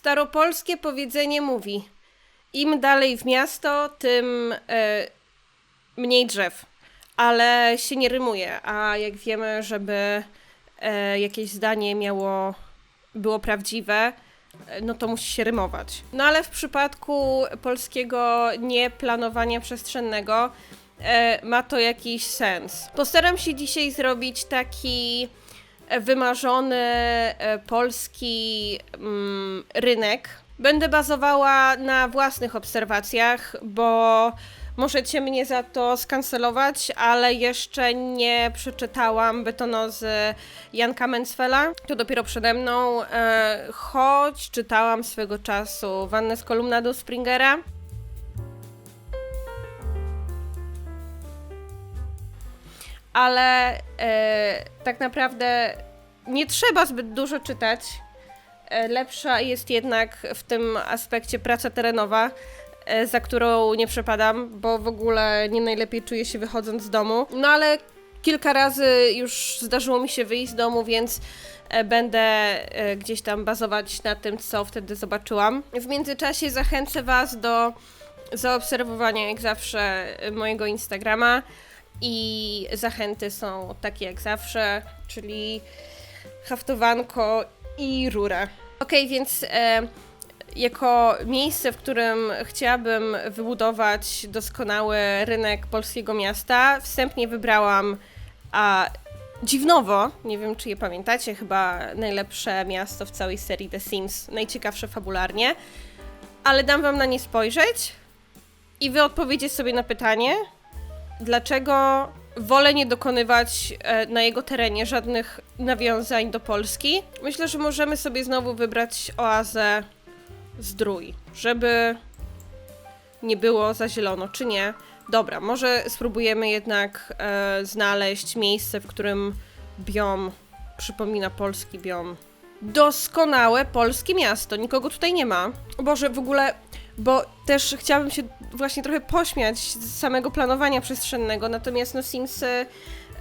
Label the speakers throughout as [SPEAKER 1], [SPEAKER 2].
[SPEAKER 1] Staropolskie powiedzenie mówi: im dalej w miasto, tym e, mniej drzew. Ale się nie rymuje, a jak wiemy, żeby e, jakieś zdanie miało, było prawdziwe, e, no to musi się rymować. No ale w przypadku polskiego nieplanowania przestrzennego e, ma to jakiś sens. Postaram się dzisiaj zrobić taki wymarzony e, polski mm, rynek. Będę bazowała na własnych obserwacjach, bo możecie mnie za to skancelować, ale jeszcze nie przeczytałam betonozy Janka Mencfela. To dopiero przede mną, e, choć czytałam swego czasu Wannę z kolumnadu Springera. Ale e, tak naprawdę nie trzeba zbyt dużo czytać. E, lepsza jest jednak w tym aspekcie praca terenowa, e, za którą nie przepadam, bo w ogóle nie najlepiej czuję się wychodząc z domu. No ale kilka razy już zdarzyło mi się wyjść z domu, więc e, będę e, gdzieś tam bazować na tym, co wtedy zobaczyłam. W międzyczasie zachęcę Was do zaobserwowania, jak zawsze, mojego Instagrama. I zachęty są takie jak zawsze, czyli haftowanko i rura. Okej, więc e, jako miejsce, w którym chciałabym wybudować doskonały rynek polskiego miasta, wstępnie wybrałam a, Dziwnowo, nie wiem czy je pamiętacie, chyba najlepsze miasto w całej serii The Sims, najciekawsze fabularnie, ale dam wam na nie spojrzeć i wy odpowiecie sobie na pytanie, dlaczego wolę nie dokonywać e, na jego terenie żadnych nawiązań do Polski. Myślę, że możemy sobie znowu wybrać oazę Zdrój, żeby nie było za zielono, czy nie. Dobra, może spróbujemy jednak e, znaleźć miejsce, w którym biom przypomina polski biom. Doskonałe polskie miasto, nikogo tutaj nie ma. Boże, w ogóle, bo też chciałabym się właśnie trochę pośmiać z samego planowania przestrzennego, natomiast no Simsy,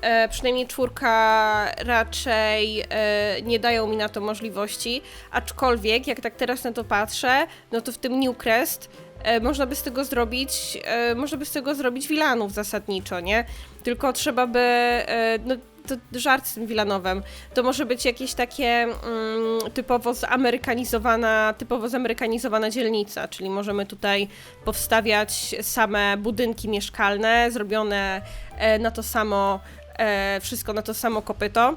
[SPEAKER 1] e, przynajmniej czwórka raczej e, nie dają mi na to możliwości, aczkolwiek jak tak teraz na to patrzę, no to w tym Newcrest e, można by z tego zrobić, e, można by z tego zrobić Wilanów zasadniczo, nie? Tylko trzeba by, e, no to żart z tym Wilanowem, to może być jakieś takie mm, typowo zamerykanizowana, typowo zamerykanizowana dzielnica, czyli możemy tutaj powstawiać same budynki mieszkalne, zrobione e, na to samo, e, wszystko na to samo kopyto.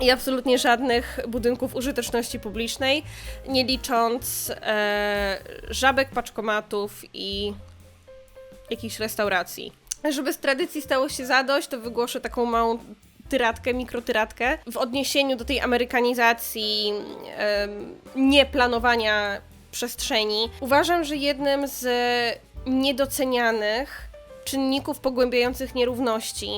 [SPEAKER 1] I absolutnie żadnych budynków użyteczności publicznej, nie licząc e, żabek, paczkomatów i jakichś restauracji. Żeby z tradycji stało się zadość, to wygłoszę taką małą tyratkę, mikrotyratkę w odniesieniu do tej amerykanizacji, em, nieplanowania przestrzeni. Uważam, że jednym z niedocenianych czynników pogłębiających nierówności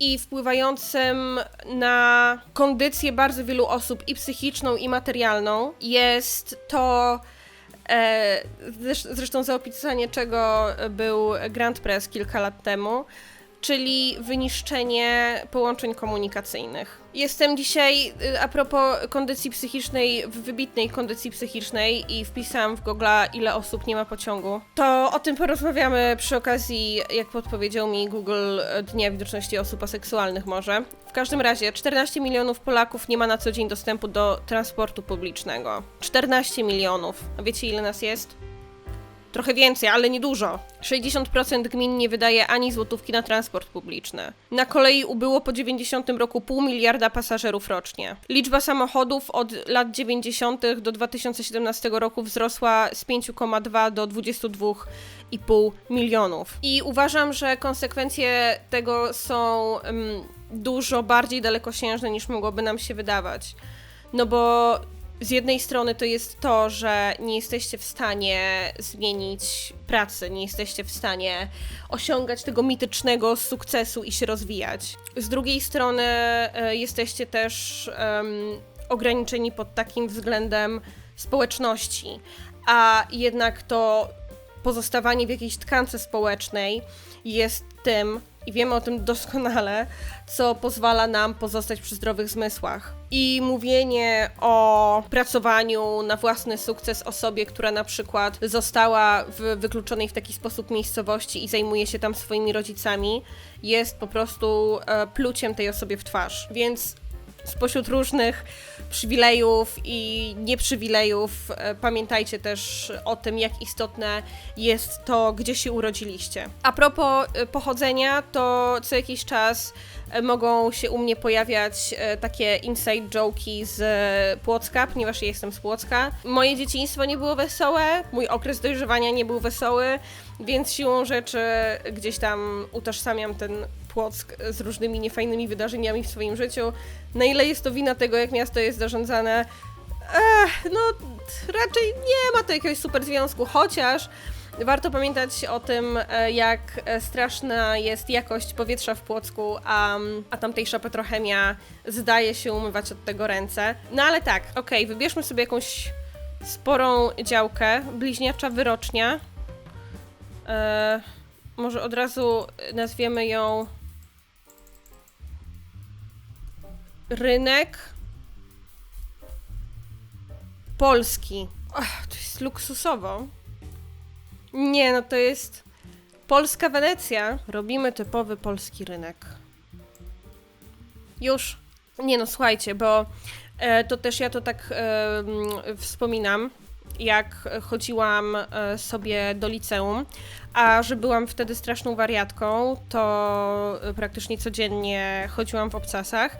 [SPEAKER 1] i wpływającym na kondycję bardzo wielu osób i psychiczną, i materialną jest to, e, zresz- zresztą za opisanie czego był Grand Press kilka lat temu, czyli wyniszczenie połączeń komunikacyjnych. Jestem dzisiaj, y, a propos kondycji psychicznej, w wybitnej kondycji psychicznej i wpisałam w Google, ile osób nie ma pociągu. To o tym porozmawiamy przy okazji, jak podpowiedział mi Google, e, Dnia Widoczności Osób Aseksualnych może. W każdym razie, 14 milionów Polaków nie ma na co dzień dostępu do transportu publicznego. 14 milionów. A wiecie ile nas jest? Trochę więcej, ale niedużo. 60% gmin nie wydaje ani złotówki na transport publiczny. Na kolei ubyło po 90 roku pół miliarda pasażerów rocznie. Liczba samochodów od lat 90. do 2017 roku wzrosła z 5,2 do 22,5 milionów. I uważam, że konsekwencje tego są mm, dużo bardziej dalekosiężne niż mogłoby nam się wydawać. No bo z jednej strony to jest to, że nie jesteście w stanie zmienić pracy, nie jesteście w stanie osiągać tego mitycznego sukcesu i się rozwijać. Z drugiej strony e, jesteście też em, ograniczeni pod takim względem społeczności, a jednak to pozostawanie w jakiejś tkance społecznej jest tym, i wiemy o tym doskonale, co pozwala nam pozostać przy zdrowych zmysłach. I mówienie o pracowaniu na własny sukces osobie, która na przykład została w wykluczonej w taki sposób miejscowości i zajmuje się tam swoimi rodzicami, jest po prostu e, pluciem tej osobie w twarz. Więc spośród różnych przywilejów i nieprzywilejów e, pamiętajcie też o tym, jak istotne jest to, gdzie się urodziliście. A propos e, pochodzenia, to co jakiś czas e, mogą się u mnie pojawiać takie inside joke'i z Płocka, ponieważ ja jestem z Płocka. Moje dzieciństwo nie było wesołe, mój okres dojrzewania nie był wesoły, więc siłą rzeczy gdzieś tam utożsamiam ten Płock z różnymi niefajnymi wydarzeniami w swoim życiu. Na ile jest to wina tego, jak miasto jest zarządzane? Ech, no raczej nie ma to jakiegoś super związku, chociaż warto pamiętać o tym, e, jak e, straszna jest jakość powietrza w Płocku, a, a tamtejsza petrochemia zdaje się umywać od tego ręce. No ale tak, okej, wybierzmy sobie jakąś sporą działkę, bliźniacza wyrocznia. E, może od razu nazwiemy ją rynek polski. Ach, to jest luksusowo. Nie, no to jest polska Wenecja. Robimy typowy polski rynek. Już. Nie no, słuchajcie, bo e, to też ja to tak e, wspominam, jak chodziłam e, sobie do liceum, a że byłam wtedy straszną wariatką, to e, praktycznie codziennie chodziłam w obcasach.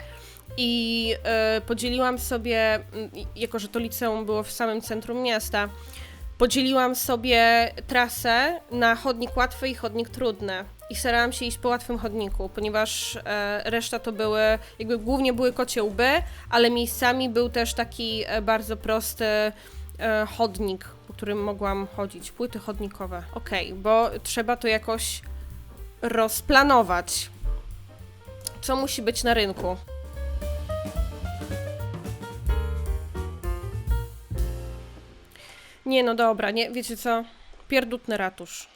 [SPEAKER 1] I e, podzieliłam sobie, m, jako że to liceum było w samym centrum miasta, podzieliłam sobie trasę na chodnik łatwy i chodnik trudny. I starałam się iść po łatwym chodniku, ponieważ e, reszta to były, jakby głównie były kocie łby, ale miejscami był też taki e, bardzo prosty chodnik, po którym mogłam chodzić. Płyty chodnikowe. Okej, bo trzeba to jakoś rozplanować. Co musi być na rynku? Nie, no dobra, nie, wiecie co? Pierdutny ratusz.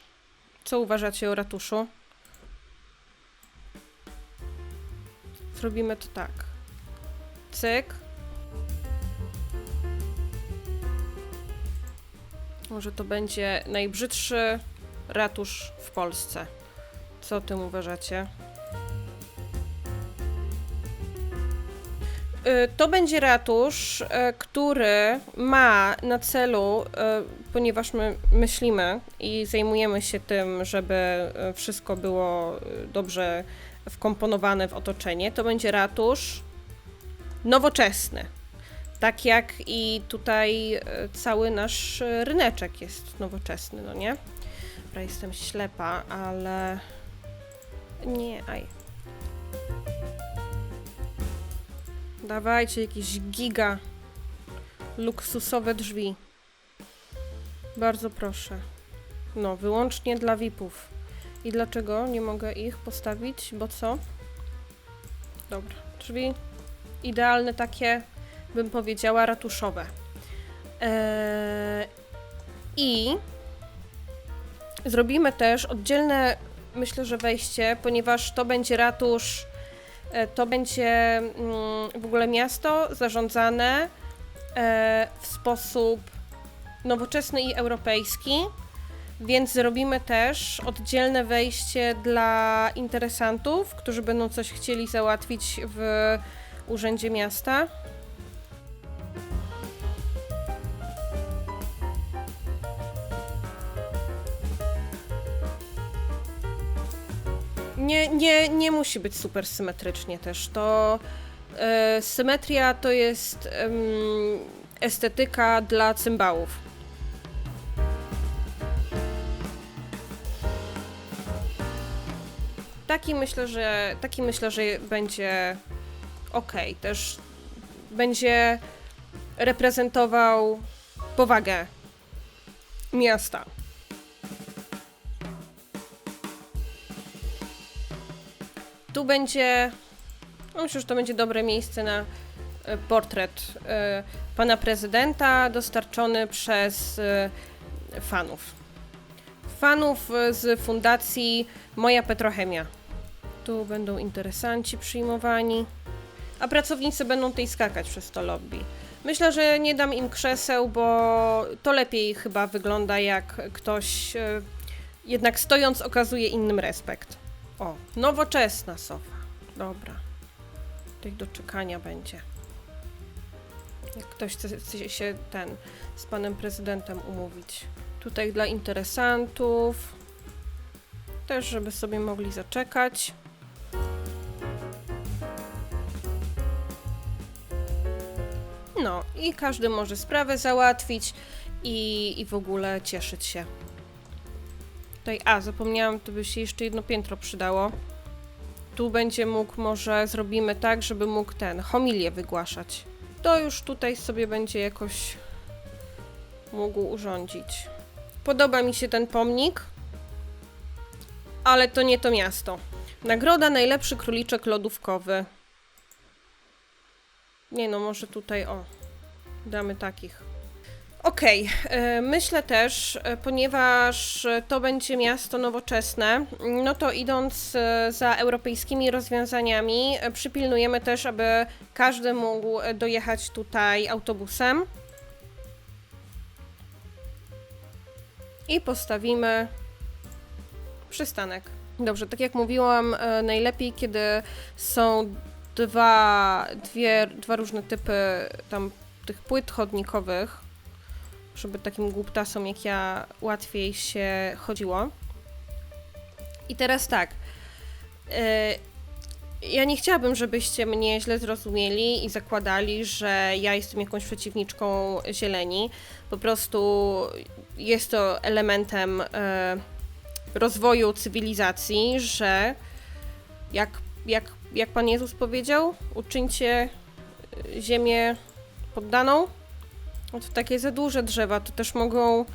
[SPEAKER 1] Co uważacie o ratuszu? Zrobimy to tak. Cyk. Może to będzie najbrzydszy ratusz w Polsce. Co o tym uważacie? To będzie ratusz, y, który ma na celu, y, ponieważ my myślimy i zajmujemy się tym, żeby y, wszystko było y, dobrze wkomponowane w otoczenie, to będzie ratusz nowoczesny. Tak jak i tutaj y, cały nasz y, ryneczek jest nowoczesny, no nie? Dobra, jestem ślepa, ale. Nie, aj. Dawajcie jakieś giga luksusowe drzwi. Bardzo proszę. No, wyłącznie dla VIP-ów. I dlaczego nie mogę ich postawić? Bo co? Dobra, drzwi idealne takie, bym powiedziała, ratuszowe. Eee, I zrobimy też oddzielne, myślę, że wejście, ponieważ to będzie ratusz to będzie mm, w ogóle miasto zarządzane e, w sposób nowoczesny i europejski, więc zrobimy też oddzielne wejście dla interesantów, którzy będą coś chcieli załatwić w urzędzie miasta. Nie, nie, nie musi być super symetrycznie też. To e, symetria to jest estetyka dla cymbałów. Taki myślę, że taki myślę, że będzie ok. Też będzie reprezentował powagę miasta. Tu będzie. No myślę, że to będzie dobre miejsce na e, portret e, pana prezydenta dostarczony przez e, fanów. fanów z fundacji Moja Petrochemia. Tu będą interesanci przyjmowani. A pracownicy będą tutaj skakać przez to lobby. Myślę, że nie dam im krzeseł, bo to lepiej chyba wygląda, jak ktoś jednak stojąc okazuje innym respekt. O, nowoczesna sofa. Dobra. Tutaj do czekania będzie. Jak ktoś chce, chce się ten z panem prezydentem umówić. Tutaj dla interesantów. Też, żeby sobie mogli zaczekać. No i każdy może sprawę załatwić i, i w ogóle cieszyć się. Tutaj, a zapomniałam, to by się jeszcze jedno piętro przydało. Tu będzie mógł, może zrobimy tak, żeby mógł ten, homilię wygłaszać. To już tutaj sobie będzie jakoś mógł urządzić. Podoba mi się ten pomnik, ale to nie to miasto. Nagroda najlepszy króliczek lodówkowy. Nie no, może tutaj o. Damy takich. Okej, e, myślę też, e, ponieważ to będzie miasto nowoczesne, no to idąc e, za europejskimi rozwiązaniami, przypilnujemy też, aby każdy mógł dojechać tutaj autobusem. I postawimy przystanek. Dobrze, tak jak mówiłam, najlepiej, kiedy są dwa, dwie, dwa różne typy tam tych płyt chodnikowych, żeby takim głuptasom jak ja łatwiej się chodziło. I teraz tak. e, Ja nie chciałabym, żebyście mnie źle zrozumieli i zakładali, że ja jestem jakąś przeciwniczką zieleni. Po prostu jest to elementem e, rozwoju cywilizacji, że jak, jak, jak Pan Jezus powiedział, uczyńcie e, ziemię poddaną. No to takie za duże drzewa to też mogą,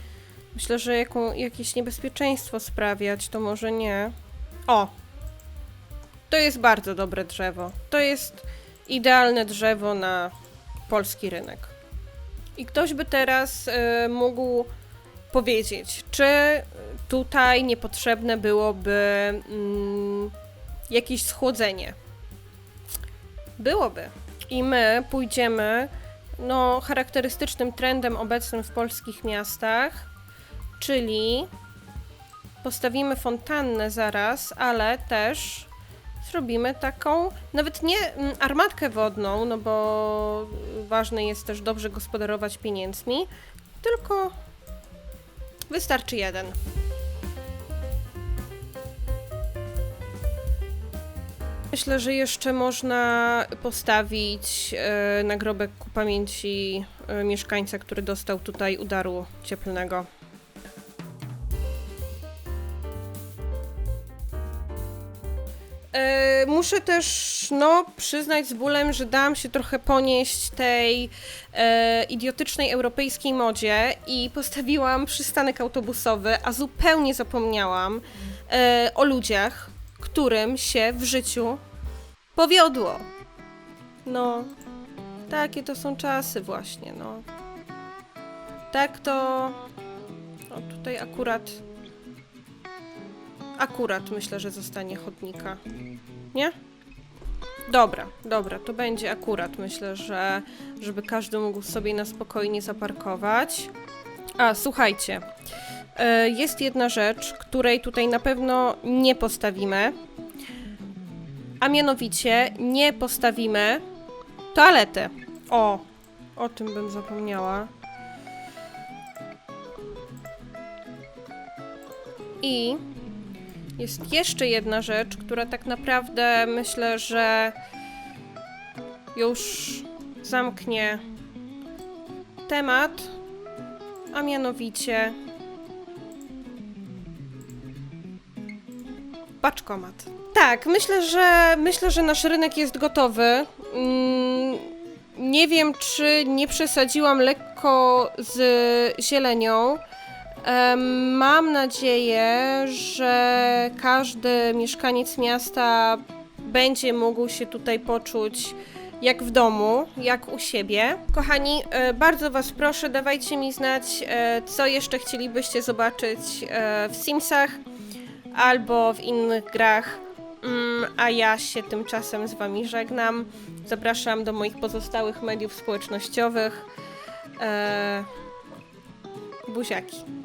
[SPEAKER 1] myślę, że jaką, jakieś niebezpieczeństwo sprawiać, to może nie. O! To jest bardzo dobre drzewo. To jest idealne drzewo na polski rynek. I ktoś by teraz y, mógł powiedzieć, czy tutaj niepotrzebne byłoby mm, jakieś schłodzenie. Byłoby. I my pójdziemy no, charakterystycznym trendem obecnym w polskich miastach, czyli postawimy fontannę zaraz, ale też zrobimy taką, nawet nie mm, armatkę wodną, no bo ważne jest też dobrze gospodarować pieniędzmi, tylko wystarczy jeden. Myślę, że jeszcze można postawić e, nagrobek ku pamięci e, mieszkańca, który dostał tutaj udaru cieplnego. E, muszę też no, przyznać z bólem, że dałam się trochę ponieść tej idiotycznej europejskiej modzie i postawiłam przystanek autobusowy, a zupełnie zapomniałam o ludziach, którym się w życiu powiodło. No, takie to są czasy właśnie, no. Tak to... O, tutaj akurat... Akurat myślę, że zostanie chodnika. Nie? Dobra, dobra, to będzie akurat. Myślę, że żeby każdy mógł sobie na spokojnie zaparkować. A, słuchajcie. E, Jest jedna rzecz, której tutaj na pewno nie postawimy. A mianowicie nie postawimy toalety. O, o tym bym zapomniała. I jest jeszcze jedna rzecz, która tak naprawdę myślę, że już zamknie temat, a mianowicie paczkomat. Tak, myślę, że myślę, że nasz rynek jest gotowy. Mm, nie wiem, czy nie przesadziłam lekko z zielenią. Mam nadzieję, że każdy mieszkaniec miasta będzie mógł się tutaj poczuć jak w domu, jak u siebie. Kochani, e, bardzo Was proszę, dawajcie mi znać, e, co jeszcze chcielibyście zobaczyć e, w Simsach albo w innych grach. Mm, A ja się tymczasem z Wami żegnam. Zapraszam do moich pozostałych mediów społecznościowych. E, buziaki.